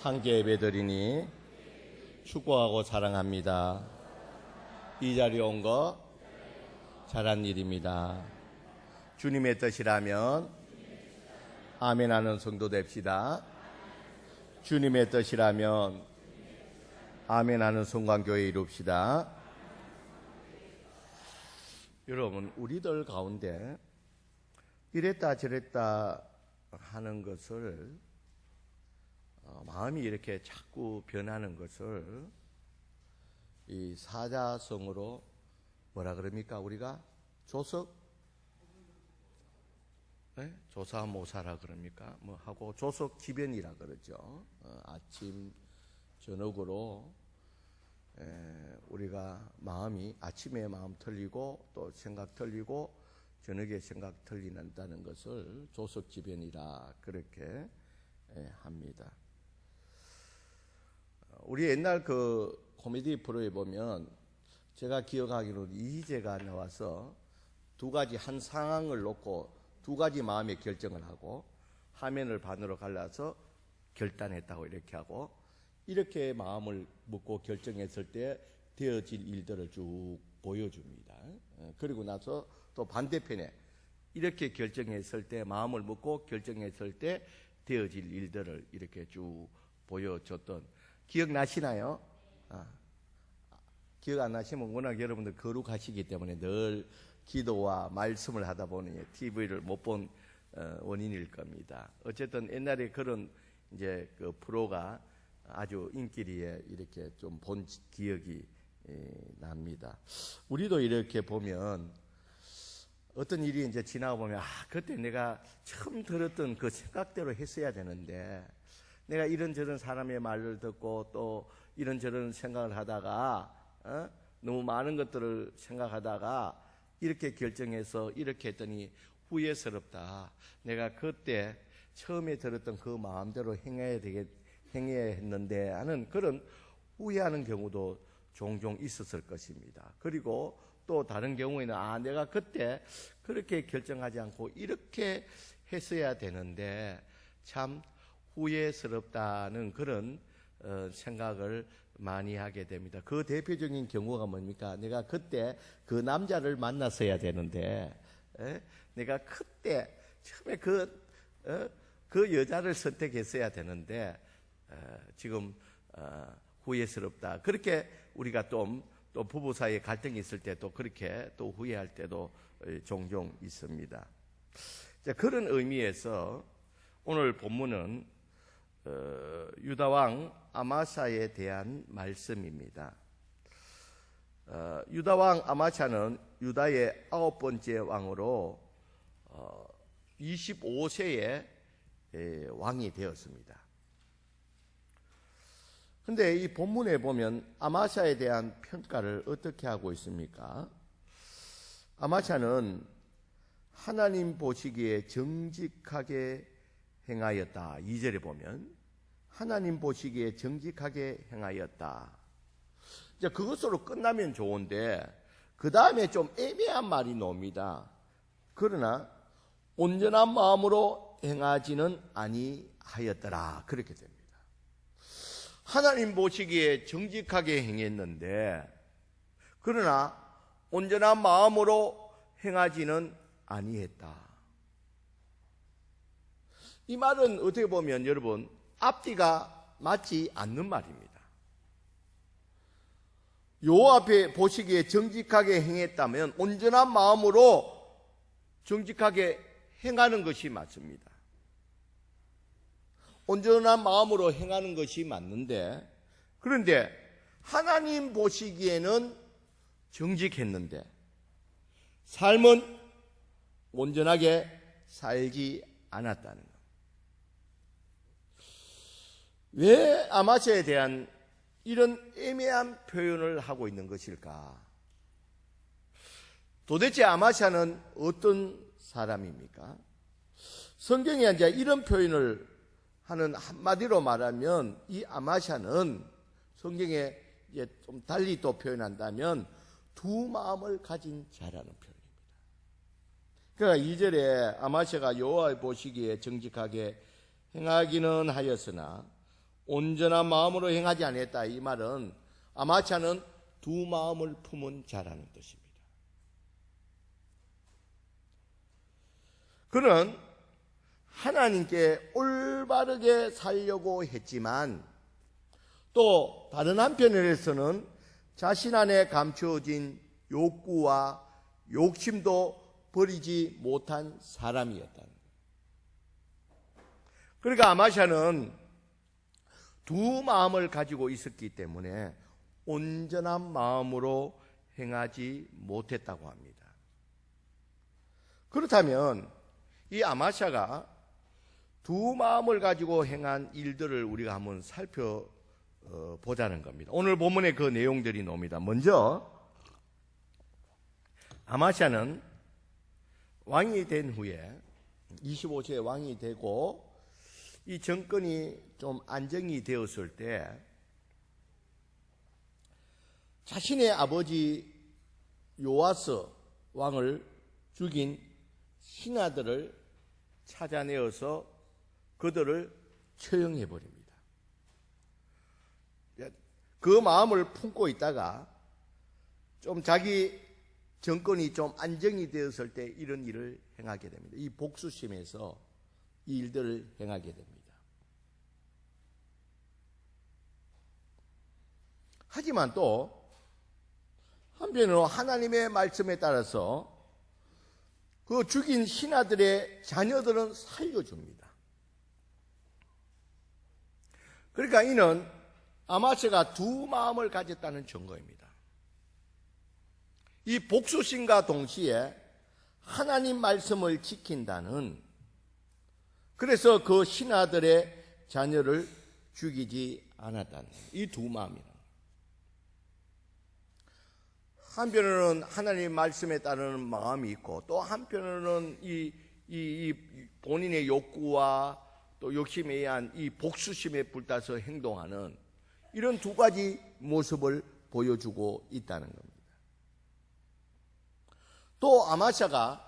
함께 예배드리니 축복하고 사랑합니다. 이 자리에 온 거 잘한 일입니다. 주님의 뜻이라면 아멘 하는 성도 됩시다. 주님의 뜻이라면 아멘 하는 성광교회 이룹시다. 여러분, 우리들 가운데 이랬다 저랬다 하는 것을 어, 마음이 이렇게 자꾸 변하는 것을 이 사자성으로 뭐라 그럽니까? 우리가? 조석? 네? 조사모사라 그럽니까? 뭐 하고 조석 기변이라 그러죠. 어, 아침 저녁으로 에, 우리가 마음이 아침에 마음 틀리고 또 생각 틀리고 저녁에 생각 틀리는다는 것을 조석 기변이라 그렇게 에, 합니다. 우리 옛날 그 코미디 프로에 보면 제가 기억하기로 이희재가 나와서 두 가지 한 상황을 놓고 두 가지 마음의 결정을 하고 화면을 반으로 갈라서 결단했다고 이렇게 하고 이렇게 마음을 먹고 결정했을 때 되어질 일들을 쭉 보여줍니다. 어, 그리고 나서 또 반대편에 이렇게 결정했을 때 마음을 먹고 결정했을 때 되어질 일들을 이렇게 쭉 보여줬던 기억나시나요? 아, 기억 안 나시면 워낙 여러분들 거룩하시기 때문에 늘 기도와 말씀을 하다 보니 TV를 못본 어, 원인일 겁니다. 어쨌든 옛날에 그런 이제 그 프로가 아주 인기리에 이렇게 좀 본 기억이 예, 납니다. 우리도 이렇게 보면 어떤 일이 이제 지나가 보면 아 그때 내가 처음 들었던 그 생각대로 했어야 되는데 내가 이런저런 사람의 말을 듣고 또 이런저런 생각을 하다가 어? 너무 많은 것들을 생각하다가 이렇게 결정해서 이렇게 했더니 후회스럽다. 내가 그때 처음에 들었던 그 마음대로 행해야 되겠, 행해야 했는데 하는 그런 후회하는 경우도 종종 있었을 것입니다. 그리고 또 다른 경우에는 아 내가 그때 그렇게 결정하지 않고 이렇게 했어야 되는데 참 후회스럽다는 그런 어, 생각을 많이 하게 됩니다. 그 대표적인 경우가 뭡니까? 내가 그때 그 남자를 만났어야 되는데, 에? 내가 그때 처음에 그, 어? 그 여자를 선택했어야 되는데, 어, 지금 어, 후회스럽다. 그렇게 우리가 좀, 또 부부 사이에 갈등이 있을 때 또 그렇게 또 후회할 때도 어, 종종 있습니다. 자, 그런 의미에서 오늘 본문은 어, 유다 왕 아마샤에 대한 말씀입니다. 어, 유다 왕 아마샤는 유다의 아홉 번째 왕으로 어, 25세에 에, 왕이 되었습니다. 근데 이 본문에 보면 아마샤에 대한 평가를 어떻게 하고 있습니까? 아마샤는 하나님 보시기에 정직하게 행하였다. 2절에 보면 하나님 보시기에 정직하게 행하였다. 이제 그것으로 끝나면 좋은데 그 다음에 좀 애매한 말이 나옵니다. 그러나 온전한 마음으로 행하지는 아니하였더라. 그렇게 됩니다. 하나님 보시기에 정직하게 행했는데 그러나 온전한 마음으로 행하지는 아니했다. 이 말은 어떻게 보면 여러분 앞뒤가 맞지 않는 말입니다. 요 앞에 보시기에 정직하게 행했다면 온전한 마음으로 정직하게 행하는 것이 맞습니다. 온전한 마음으로 행하는 것이 맞는데 그런데 하나님 보시기에는 정직했는데 삶은 온전하게 살지 않았다는 것. 왜 아마샤에 대한 이런 애매한 표현을 하고 있는 것일까? 도대체 아마샤는 어떤 사람입니까? 성경에 이제 이런 표현을 하는 한마디로 말하면 이 아마샤는 성경에 이제 좀 달리 또 표현한다면 두 마음을 가진 자라는 표현입니다. 그러니까 이절에 아마샤가 여호와 보시기에 정직하게 행하기는 하였으나 온전한 마음으로 행하지 아니했다. 이 말은 아마차는 두 마음을 품은 자라는 뜻입니다. 그는 하나님께 올바르게 살려고 했지만 또 다른 한편에서는 자신 안에 감추어진 욕구와 욕심도 버리지 못한 사람이었다는 거예요. 그러니까 아마샤는 두 마음을 가지고 있었기 때문에 온전한 마음으로 행하지 못했다고 합니다. 그렇다면 이 아마샤가 두 마음을 가지고 행한 일들을 우리가 한번 살펴보자는 겁니다. 오늘 본문의 그 내용들이 나옵니다. 먼저 아마샤는 왕이 된 후에 25세에 왕이 되고 이 정권이 좀 안정이 되었을 때 자신의 아버지 요아스 왕을 죽인 신하들을 찾아내어서 그들을 처형해 버립니다. 그 마음을 품고 있다가 좀 자기 정권이 좀 안정이 되었을 때 이런 일을 행하게 됩니다. 이 복수심에서 이 일들을 행하게 됩니다. 하지만 또 한편으로 하나님의 말씀에 따라서 그 죽인 신하들의 자녀들은 살려줍니다. 그러니까 이는 아마스가 두 마음을 가졌다는 증거입니다. 이 복수심과 동시에 하나님 말씀을 지킨다는 그래서 그 신하들의 자녀를 죽이지 않았다는 이 두 마음이라. 한편으로는 하나님 말씀에 따르는 마음이 있고 또 한편으로는 이, 이, 이 본인의 욕구와 또 욕심에 의한 이 복수심에 불타서 행동하는 이런 두 가지 모습을 보여주고 있다는 겁니다. 또 아마샤가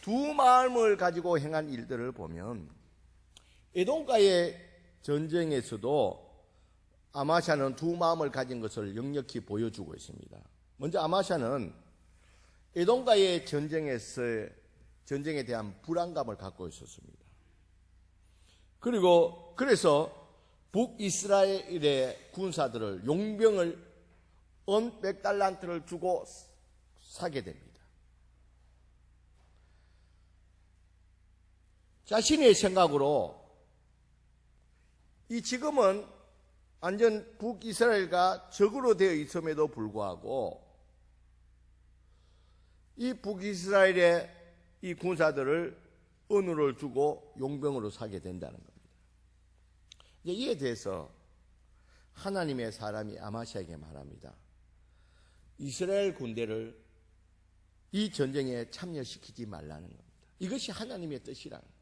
두 마음을 가지고 행한 일들을 보면 에돔과의 전쟁에서도 아마샤는 두 마음을 가진 것을 역력히 보여주고 있습니다. 먼저 아마샤는 에돔과의 전쟁에서 전쟁에 대한 불안감을 갖고 있었습니다. 그리고 그래서 북이스라엘의 군사들을 용병을 은 100달란트를 주고 사게 됩니다. 자신의 생각으로 이 지금은 완전 북이스라엘과 적으로 되어 있음에도 불구하고 이 북이스라엘의 이 군사들을 은우를 주고 용병으로 사게 된다는 겁니다. 이에 대해서 하나님의 사람이 아마시아에게 말합니다. 이스라엘 군대를 이 전쟁에 참여시키지 말라는 겁니다. 이것이 하나님의 겁니다.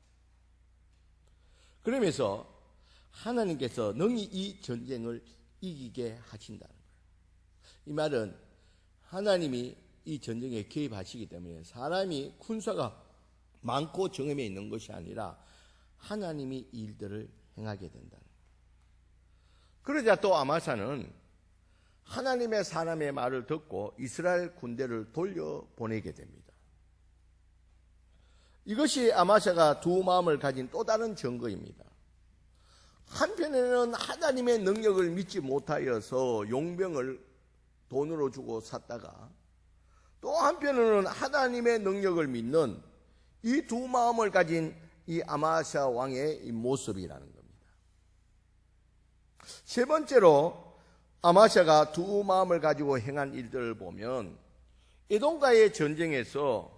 그러면서 하나님께서 능히 이 전쟁을 이기게 하신다는 거예요. 이 말은 하나님이 이 전쟁에 개입하시기 때문에 사람이 군사가 많고 정음에 있는 것이 아니라 하나님이 일들을 행하게 거예요. 그러자 또 아마사는 하나님의 사람의 말을 듣고 이스라엘 군대를 돌려보내게 됩니다. 이것이 아마샤가 두 마음을 가진 또 다른 증거입니다. 한편에는 하나님의 능력을 믿지 못하여서 용병을 돈으로 주고 샀다가 또 한편으로는 하나님의 능력을 믿는 이 두 마음을 가진 이 아마샤 왕의 이 모습이라는 겁니다. 세 번째로 아마샤가 두 마음을 가지고 행한 일들을 보면 에돔과의 전쟁에서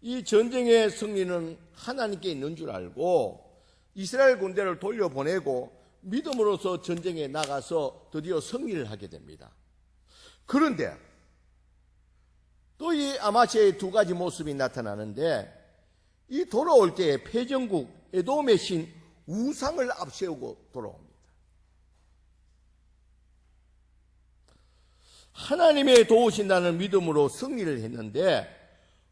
이 전쟁의 승리는 하나님께 있는 줄 알고 이스라엘 군대를 돌려보내고 믿음으로서 전쟁에 나가서 드디어 승리를 하게 됩니다. 그런데 또 이 아마시아의 두 가지 모습이 나타나는데 이 돌아올 때에 패전국 에돔의 신 우상을 앞세우고 돌아옵니다. 하나님의 도우신다는 믿음으로 승리를 했는데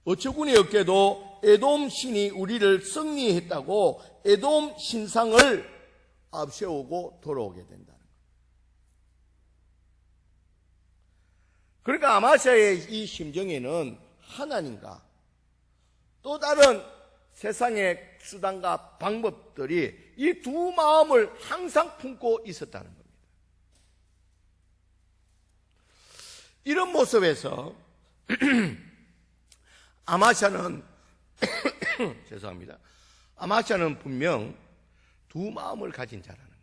어처구니 없게도 에돔 신이 우리를 승리했다고 에돔 신상을 앞세우고 돌아오게 된다는 거예요. 그러니까 아마샤의 이 심정에는 하나님과 또 다른 세상의 수단과 방법들이 이 두 마음을 항상 품고 있었다는 겁니다. 이런 모습에서 아마샤는 죄송합니다. 아마샤는 분명 두 마음을 가진 자라는.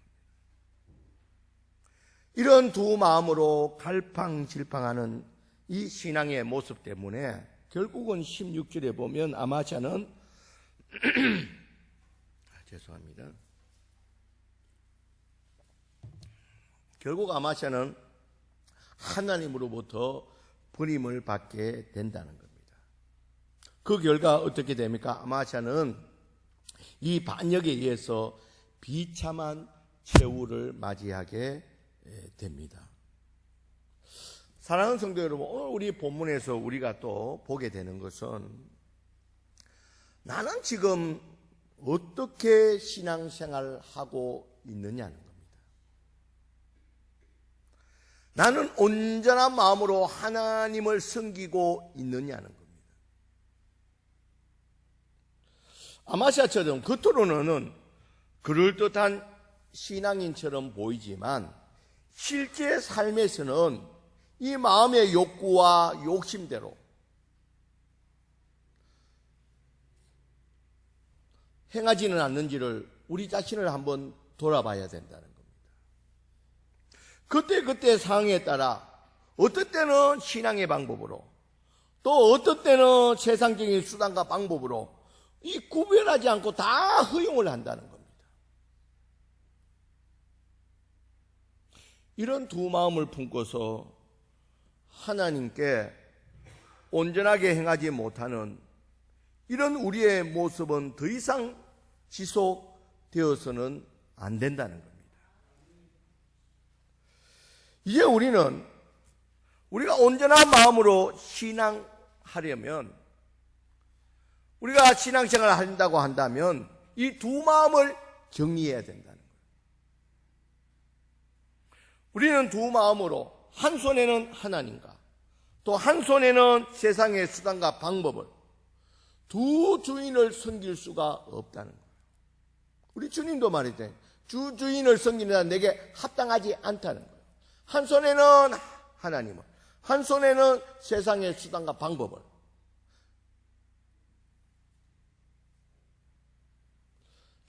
이런 두 마음으로 갈팡질팡하는 이 신앙의 모습 때문에 결국은 16절에 보면 아마샤는 아, 죄송합니다. 결국 아마샤는 하나님으로부터 버림을 받게 된다는 겁니다. 그 결과 어떻게 됩니까? 아마샤는 이 반역에 의해서 비참한 최후를 맞이하게 됩니다. 사랑하는 성도 여러분, 오늘 우리 본문에서 우리가 또 보게 되는 것은 나는 지금 어떻게 신앙생활을 하고 있느냐는 겁니다. 나는 온전한 마음으로 하나님을 섬기고 있느냐는 겁니다. 아마샤처럼 겉으로는 그럴듯한 신앙인처럼 보이지만 실제 삶에서는 이 마음의 욕구와 욕심대로 행하지는 않는지를 우리 자신을 한번 돌아봐야 된다는 겁니다. 그때그때 상황에 따라 어떤 때는 신앙의 방법으로 또 어떤 때는 세상적인 수단과 방법으로 이 구별하지 않고 다 허용을 한다는 겁니다. 이런 두 마음을 품고서 하나님께 온전하게 행하지 못하는 이런 우리의 모습은 더 이상 지속되어서는 안 된다는 겁니다. 이제 우리는 우리가 온전한 마음으로 신앙하려면 우리가 신앙생활을 한다고 한다면 이 두 마음을 정리해야 된다는 거예요. 우리는 두 마음으로 한 손에는 하나님과 또 한 손에는 세상의 수단과 방법을 두 주인을 섬길 수가 없다는 거예요. 우리 주님도 말했잖아요. 주 주인을 섬기는 자 내게 합당하지 않다는 거예요. 한 손에는 하나님을, 한 손에는 세상의 수단과 방법을.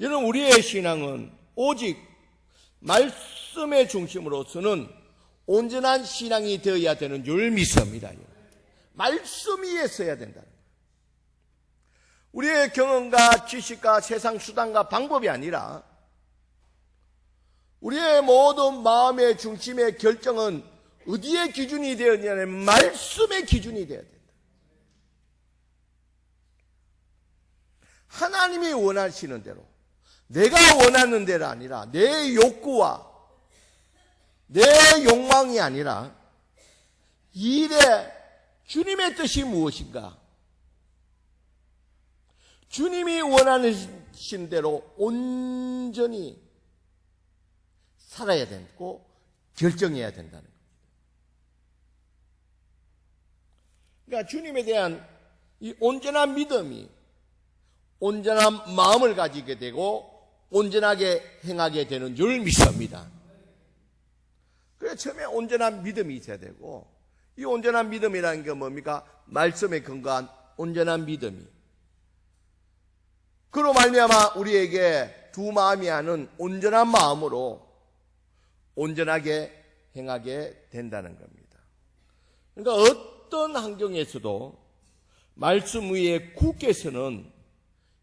여러분, 우리의 신앙은 오직 말씀의 중심으로서는 온전한 신앙이 되어야 되는 줄 믿습니다. 말씀 위에 서야 된다는 거예요. 우리의 경험과 지식과 세상 수단과 방법이 아니라 우리의 모든 마음의 중심의 결정은 어디에 기준이 되었냐면 말씀의 기준이 되어야 된다. 하나님이 원하시는 대로 내가 원하는 대로 아니라 내 욕구와 내 욕망이 아니라 일에 주님의 뜻이 무엇인가? 주님이 원하신 대로 온전히 살아야 되고 결정해야 된다는 겁니다. 그러니까 주님에 대한 이 온전한 믿음이 온전한 마음을 가지게 되고 온전하게 행하게 되는 줄 믿습니다. 그래 처음에 온전한 믿음이 있어야 되고 이 온전한 믿음이라는 게 뭡니까? 말씀에 근거한 온전한 믿음이. 그로 말미암아 우리에게 두 마음이 하는 온전한 마음으로 온전하게 행하게 된다는 겁니다. 그러니까 어떤 환경에서도 말씀 위에 굳게 서는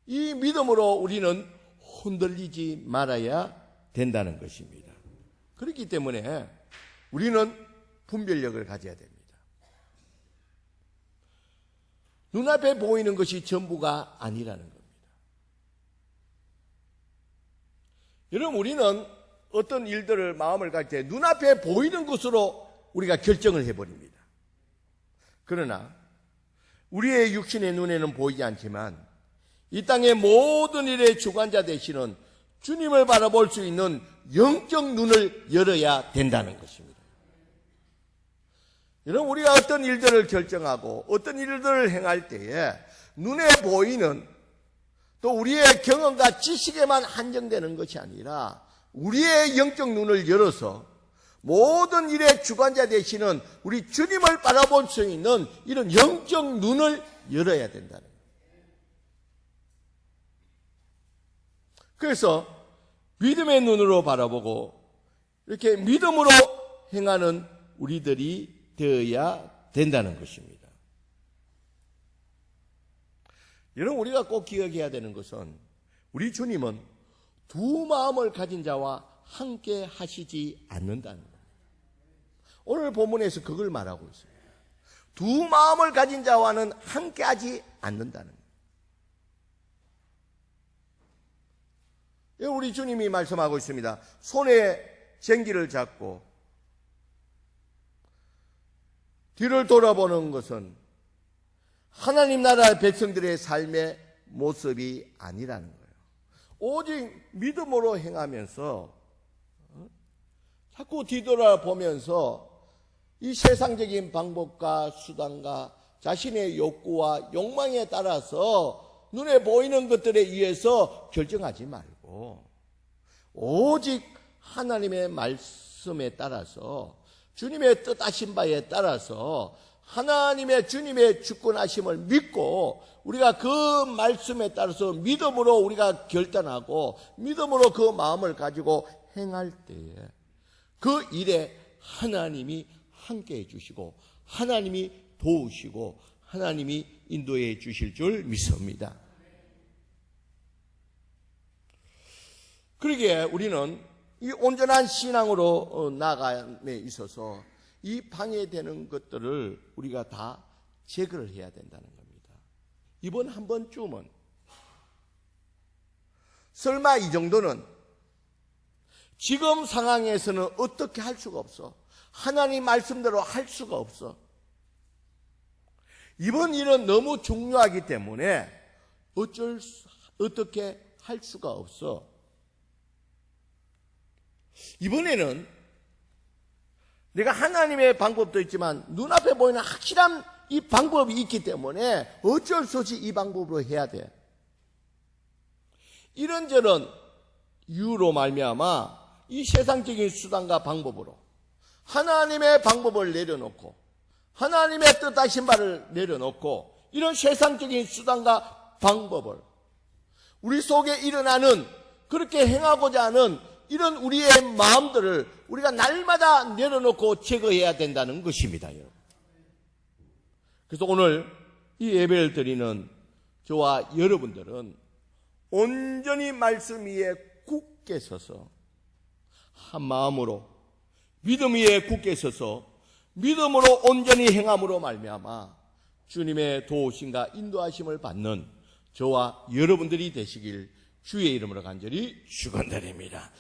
이 믿음으로 우리는 흔들리지 말아야 된다는 것입니다. 그렇기 때문에 우리는 분별력을 가져야 됩니다. 눈앞에 보이는 것이 전부가 아니라는 겁니다. 여러분, 우리는 어떤 일들을 마음을 갈 때 눈앞에 보이는 것으로 우리가 결정을 해버립니다. 그러나 우리의 육신의 눈에는 보이지 않지만 이 땅의 모든 일의 주관자 되시는 주님을 바라볼 수 있는 영적 눈을 열어야 된다는 것입니다. 여러분, 우리가 어떤 일들을 결정하고 어떤 일들을 행할 때에 눈에 보이는 또 우리의 경험과 지식에만 한정되는 것이 아니라 우리의 영적 눈을 열어서 모든 일의 주관자 되시는 우리 주님을 바라볼 수 있는 이런 영적 눈을 열어야 된다는 거예요. 그래서 믿음의 눈으로 바라보고 이렇게 믿음으로 행하는 우리들이 되어야 된다는 것입니다. 여러분 우리가 꼭 기억해야 되는 것은 우리 주님은 두 마음을 가진 자와 함께 하시지 않는다는 겁니다. 오늘 본문에서 그걸 말하고 있습니다. 두 마음을 가진 자와는 함께 하지 않는다는 겁니다. 우리 주님이 말씀하고 있습니다. 손에 쟁기를 잡고 뒤를 돌아보는 것은 하나님 나라 백성들의 삶의 모습이 아니라는 거예요. 오직 믿음으로 행하면서 어? 자꾸 뒤돌아보면서 이 세상적인 방법과 수단과 자신의 욕구와 욕망에 따라서 눈에 보이는 것들에 의해서 결정하지 말고 오직 하나님의 말씀에 따라서 주님의 뜻하신 바에 따라서 하나님의 주님의 주권하심을 믿고 우리가 그 말씀에 따라서 믿음으로 우리가 결단하고 믿음으로 그 마음을 가지고 행할 때에 그 일에 하나님이 함께 해 주시고 하나님이 도우시고 하나님이 인도해 주실 줄 믿습니다. 그러기에 우리는 이 온전한 신앙으로 나아감에 있어서 이 방해되는 것들을 우리가 다 제거를 해야 된다는 겁니다. 이번 한 번쯤은 설마 이 정도는 지금 상황에서는 어떻게 할 수가 없어. 하나님 말씀대로 할 수가 없어. 이번 일은 너무 중요하기 때문에 어쩔 수, 어떻게 할 수가 없어. 이번에는 내가 하나님의 방법도 있지만 눈앞에 보이는 확실한 이 방법이 있기 때문에 어쩔 수 없이 이 방법으로 해야 돼. 이런저런 이유로 말미암아 이 세상적인 수단과 방법으로 하나님의 방법을 내려놓고 하나님의 뜻하신 바를 내려놓고 이런 세상적인 수단과 방법을 우리 속에 일어나는 그렇게 행하고자 하는 이런 우리의 마음들을 우리가 날마다 내려놓고 제거해야 된다는 것입니다. 그래서 오늘 이 예배를 드리는 저와 여러분들은 온전히 말씀 위에 굳게 서서 한 마음으로 믿음 위에 굳게 서서 믿음으로 온전히 행함으로 말미암아 주님의 도우심과 인도하심을 받는 저와 여러분들이 되시길 주의 이름으로 간절히 축원드립니다.